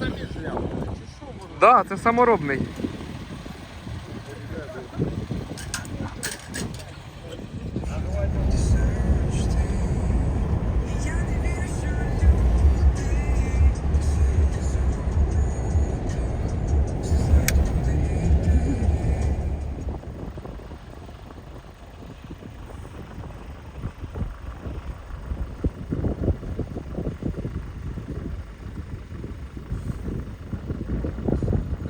самі що воно? Да, це саморобний.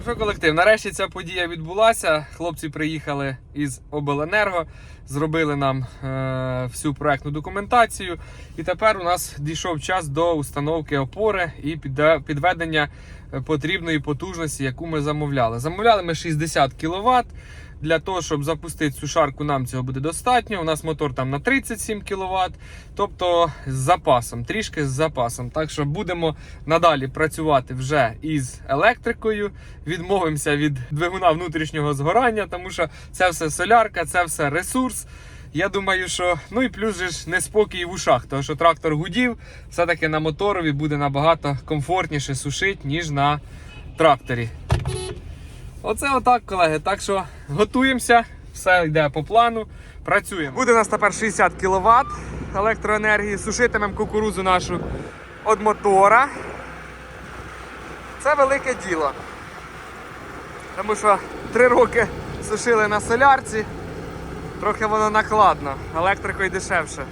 Що колектив? Нарешті ця подія відбулася. Хлопці приїхали із Обленерго, зробили нам е, всю проектну документацію. І тепер у нас дійшов час до установки опори і підведення е, потрібної потужності, яку ми замовляли. Замовляли ми 60 кВт. Для того, щоб запустити сушарку, нам цього буде достатньо. У нас мотор там на 37 кВт, тобто з запасом, трішки з запасом. Так що будемо надалі працювати вже із електрикою. Відмовимося від двигуна внутрішнього згорання, тому що це все солярка, це все ресурс. Я думаю, що ну і плюс же ж неспокій в ушах, тому що трактор гудів, все-таки на моторові буде набагато комфортніше сушити, ніж на тракторі. Оце отак, колеги. Так що готуємося, все йде по плану. Працюємо. Буде у нас тепер 60 кВт електроенергії. Сушитимемо кукурузу нашу від мотора. Це велике діло. Тому що 3 роки сушили на солярці, трохи воно накладно, електрикою дешевше.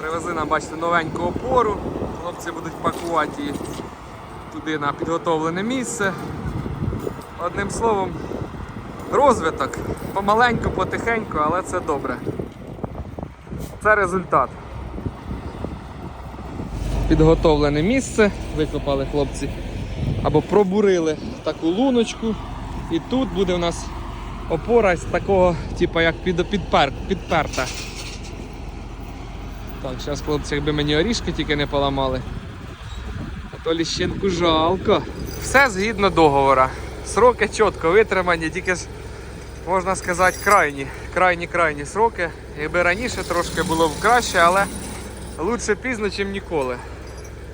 Привезли нам, бачите, новеньку опору. Хлопці будуть пакувати її туди на підготовлене місце. Одним словом, розвиток. Помаленьку, потихеньку, але це добре. Це результат. Підготовлене місце, викопали хлопці або пробурили таку луночку. І тут буде у нас опора з такого, типу, як під, підпер, підперта. Так, зараз хлопці, якби мені орішки тільки не поламали. А то ліщинку жалко. Все згідно договора. Сроки чітко витримані, тільки ж можна сказати крайні, крайні крайні сроки. Якби раніше трошки було б краще, але лучше пізно, ніж ніколи.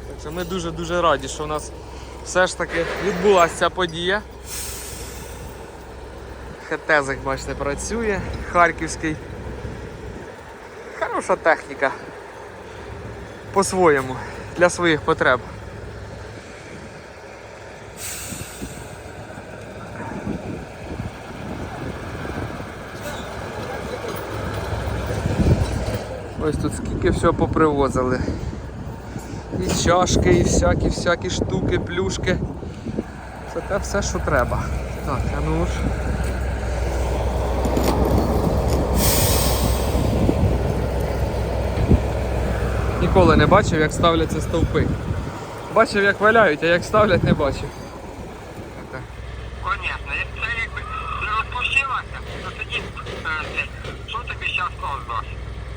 Так що ми дуже-дуже раді, що у нас все ж таки відбулася ця подія. Хетезик, бачите, працює, харківський. Хороша техніка. По-своєму, для своїх потреб. Ось тут скільки всього попривозили. І чашки, і всякі всякі штуки, плюшки. Це те все, що треба. Так, а ну ж. Ніколи не бачив, як ставляться стовпи. Бачив, як валяють, а як ставлять, не бачив. Це. Понятно. Якщо якби не розпустилося, то тоді е, що тобі зараз дасть?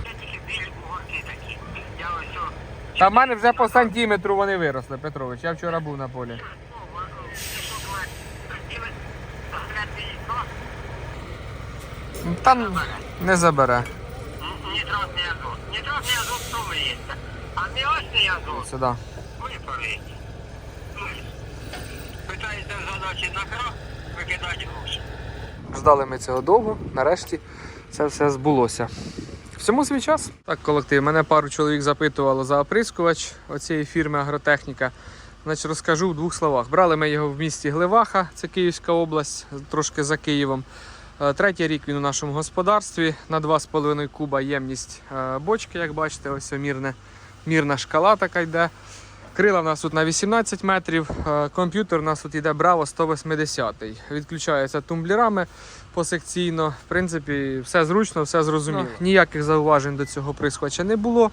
Це тільки білі бугорки такі. Я ось Та в мене вже по сантиметру вони виросли, Петрович. Я вчора був на полі. ну, в- о, що буває, а міосний азот Сюди. випарується. Ну, Питається задачі на кров, викидають гроші. Ждали ми цього довго, нарешті це все збулося. Всьому свій час. Так, колектив. Мене пару чоловік запитувало за оприскувач оцієї фірми Агротехніка. Значить, розкажу в двох словах. Брали ми його в місті Гливаха, це Київська область, трошки за Києвом. Е, Третій рік він у нашому господарстві на 2,5 куба ємність е, бочки, як бачите, ось мірне, мірна шкала така йде. Крила в нас тут на 18 метрів, е, комп'ютер у нас тут йде Bravo 180. Відключається тумблерами посекційно. В принципі, все зручно, все зрозуміло. Ніяких зауважень до цього прискоча не було.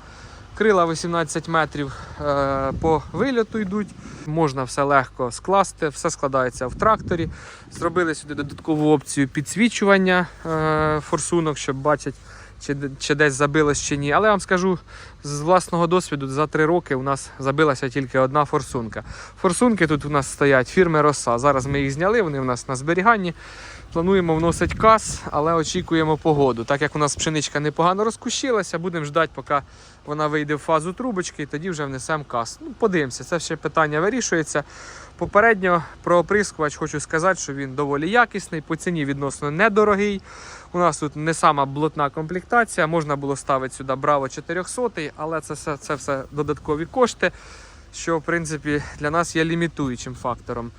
Крила 18 метрів е, по вильоту йдуть. Можна все легко скласти, все складається в тракторі. Зробили сюди додаткову опцію підсвічування е, форсунок, щоб бачать, чи, чи десь забилось чи ні. Але я вам скажу з власного досвіду, за три роки у нас забилася тільки одна форсунка. Форсунки тут у нас стоять фірми Роса. Зараз ми їх зняли, вони у нас на зберіганні. Плануємо вносити кас, але очікуємо погоду. Так як у нас пшеничка непогано розкущилася, будемо ждати, поки вона вийде в фазу трубочки, і тоді вже внесемо кас. Ну, подивимося, це ще питання вирішується. Попередньо про оприскувач хочу сказати, що він доволі якісний, по ціні відносно недорогий. У нас тут не сама блотна комплектація, можна було ставити сюди Браво 400, але це все, це все додаткові кошти, що в принципі для нас є лімітуючим фактором.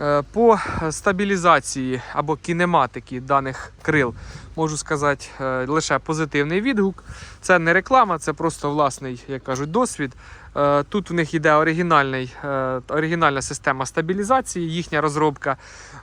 Е, По стабілізації або кінематики даних крил можу сказати е, лише позитивний відгук. Це не реклама, це просто власний, як кажуть, досвід. Е, Тут в них йде оригінальний, е, оригінальна система стабілізації, їхня розробка.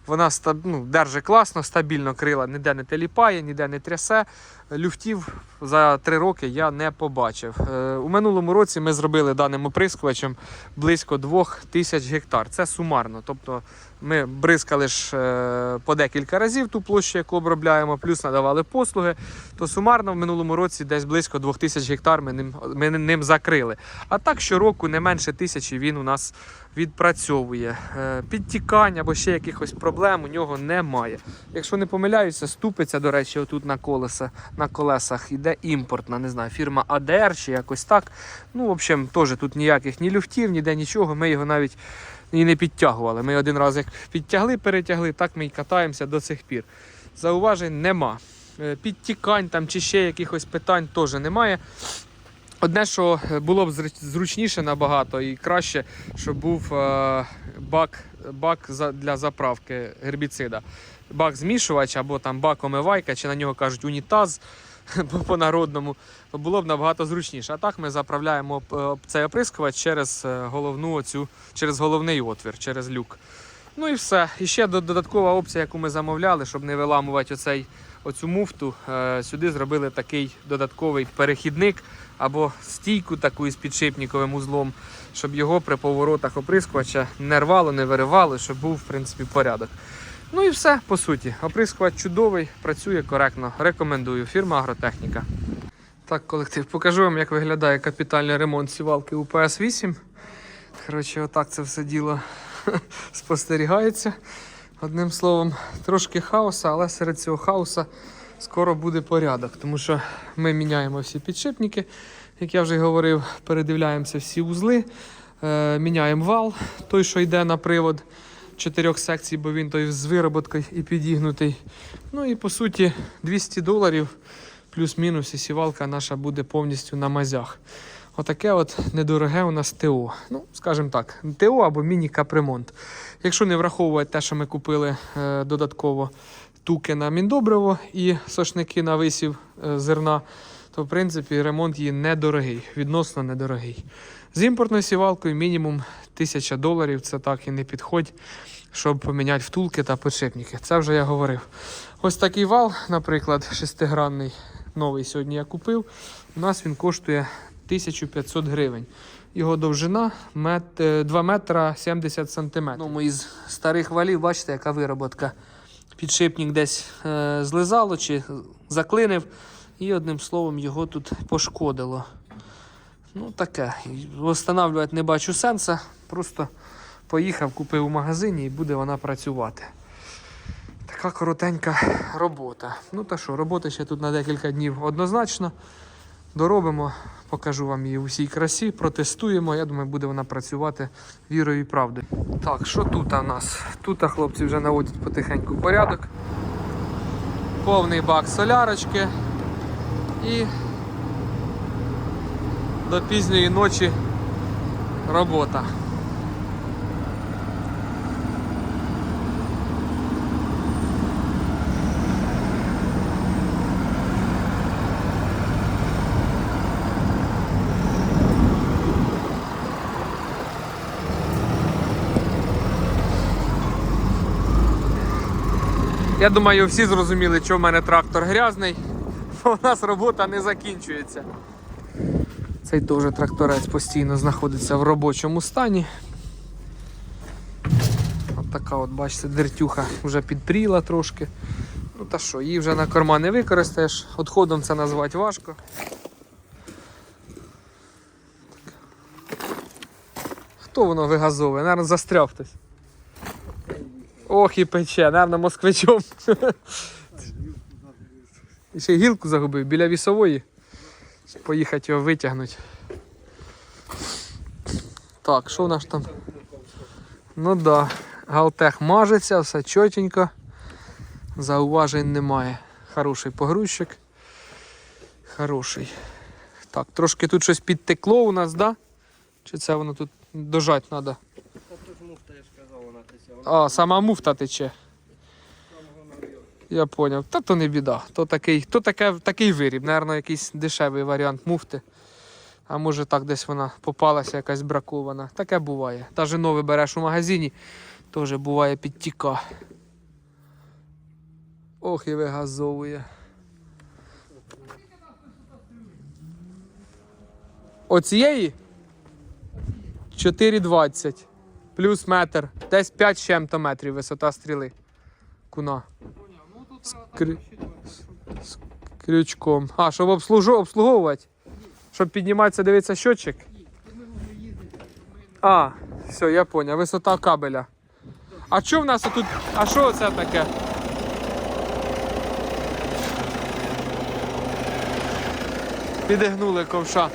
Вона ну, держить класно, стабільно крила, ніде не теліпає, ніде не трясе. Люфтів за три роки я не побачив. Е, У минулому році ми зробили даним оприскувачем близько 2000 гектар. Це сумарно. Тобто ми бризкали ж е, по декілька разів ту площу, яку обробляємо, плюс надавали послуги. То сумарно в минулому році десь близько 2000 гектар ми ним, ми ним закрили. А так щороку не менше тисячі він у нас відпрацьовує. Е, Підтікань або ще якихось проблем у нього немає. Якщо не помиляюся, ступиця, до речі, отут на колеса, на колесах іде імпортна, не знаю, фірма АДР чи якось так. Ну, в общем, теж тут ніяких ні люфтів, ніде нічого. Ми його навіть і не підтягували. Ми один раз як підтягли, перетягли, так ми й катаємося до сих пір. Зауважень нема. Е, Підтікань там чи ще якихось питань теж немає. Одне, що було б зручніше набагато і краще, щоб був е, бак, бак для заправки гербіцида. Бак змішувач або там бак омивайка, чи на нього кажуть унітаз по- по-народному, то було б набагато зручніше. А так ми заправляємо цей оприскувач через е, головну оцю, через головний отвір, через люк. Ну і все. І ще додаткова опція, яку ми замовляли, щоб не виламувати оцей, оцю муфту. е, Сюди зробили такий додатковий перехідник або стійку таку із підшипниковим узлом, щоб його при поворотах оприскувача не рвало, не виривало, щоб був в принципі порядок. Ну і все по суті. Оприскувач чудовий, працює коректно. Рекомендую. Фірма Агротехніка. Так, колектив, покажу вам, як виглядає капітальний ремонт сівалки УПС 8. Коротше, отак це все діло спостерігається. Одним словом, трошки хаоса, але серед цього хаоса скоро буде порядок, тому що ми міняємо всі підшипники, як я вже говорив, передивляємося всі узли, е, міняємо вал, той, що йде на привод чотирьох секцій, бо він той з вироботкою і підігнутий. Ну і по суті 200 доларів плюс-мінус і сівалка наша буде повністю на мазях. Отаке от недороге у нас ТО. Ну, скажімо так, ТО або міні-капремонт. Якщо не враховувати те, що ми купили е, додатково туки на міндобриво і сошники на висів е, зерна, то в принципі ремонт її недорогий, відносно недорогий. З імпортною сівалкою мінімум 1000 доларів це так і не підходь, щоб поміняти втулки та підшипники. Це вже я говорив. Ось такий вал, наприклад, шестигранний, новий сьогодні я купив. У нас він коштує 1500 гривень. Його довжина е, 2 метра 70 сантиметрів. Ну, із старих валів, бачите, яка вироботка. Підшипник десь е, злизало чи заклинив, і одним словом його тут пошкодило. Ну, таке. Встановлювати не бачу сенсу. Просто поїхав, купив у магазині і буде вона працювати. Така коротенька робота. Ну та що, роботи ще тут на декілька днів однозначно. Доробимо, покажу вам її у всій красі, протестуємо. Я думаю, буде вона працювати вірою і правдою. Так, що тут у нас? Тут хлопці вже наводять потихеньку порядок. Повний бак солярочки. І до пізньої ночі робота. Я думаю, всі зрозуміли, що в мене трактор грязний, бо у нас робота не закінчується. Цей теж тракторець постійно знаходиться в робочому стані. От така от, бачите, дертюха вже підпріла трошки. Ну та що, її вже на корма не використаєш, відходом це назвати важко. Хто воно вигазовує? Наверно, застряв хтось. Ох і пече, навно москвичом. І ще гілку загубив біля вісової. Поїхати його витягнути. Так, що в нас там? Ну да, Галтех мажеться, все чотенько. Зауважень немає. Хороший погрузчик. Хороший. Так, трошки тут щось підтекло у нас, да? Чи це воно тут дожать треба? А, сама муфта тече. Я поняв. Та то не біда. То такий, то таке, такий виріб, Наверно, якийсь дешевий варіант муфти. А може так десь вона попалася, якась бракована. Таке буває. Даже нове береш у магазині, теж буває підтіка. Ох, і вигазовує. Оцієї? 4,20. Плюс метр. Десь 5 з чим-то метрів висота стріли. Куна. З, крю- з крючком. А, щоб обслужу... обслуговувати? Щоб підніматися, дивитися щотчик? А, все, я поняв. Висота кабеля. А що в нас тут? А що це таке? Підігнули ковша.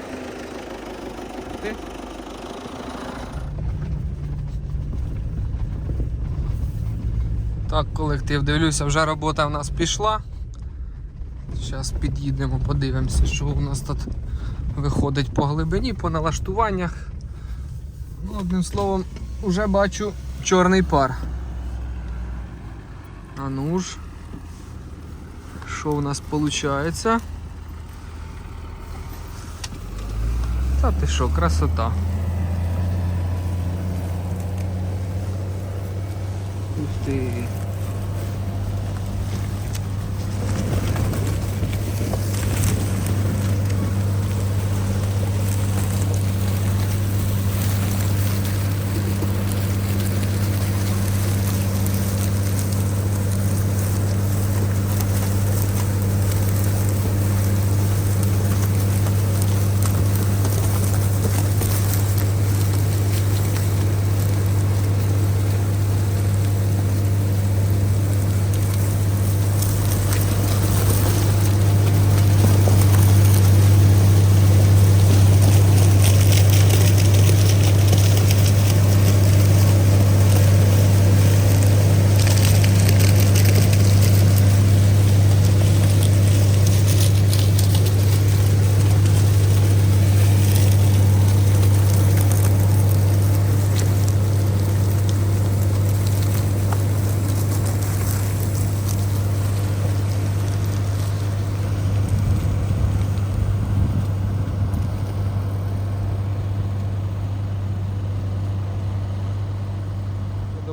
Так, колектив, дивлюся, вже робота в нас пішла. Зараз під'їдемо, подивимося, що у нас тут виходить по глибині, по налаштуваннях. Ну, одним словом, вже бачу чорний пар. А ну ж, що у нас виходить? Та ти що, красота. Ух.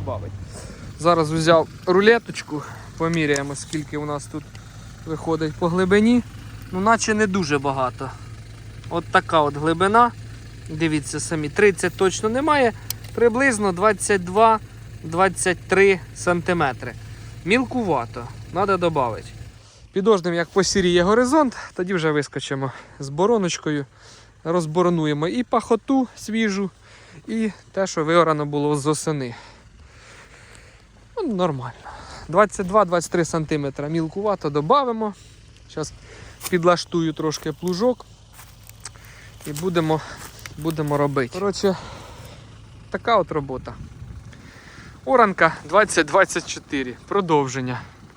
Добавить. Зараз взяв рулеточку, поміряємо, скільки у нас тут виходить по глибині. Ну, наче не дуже багато. От така от глибина. Дивіться самі, 30 точно немає. Приблизно 22-23 см. Мілкувато, треба додати. Підождемо, як посіріє горизонт, тоді вже вискочимо з бороночкою, розборонуємо і пахоту свіжу, і те, що виорано було з осени. Ну, нормально. 22-23 см мілкувато додамо. Зараз підлаштую трошки плужок і будемо, будемо робити. Коротше, така от робота. Оранка 2024. Продовження.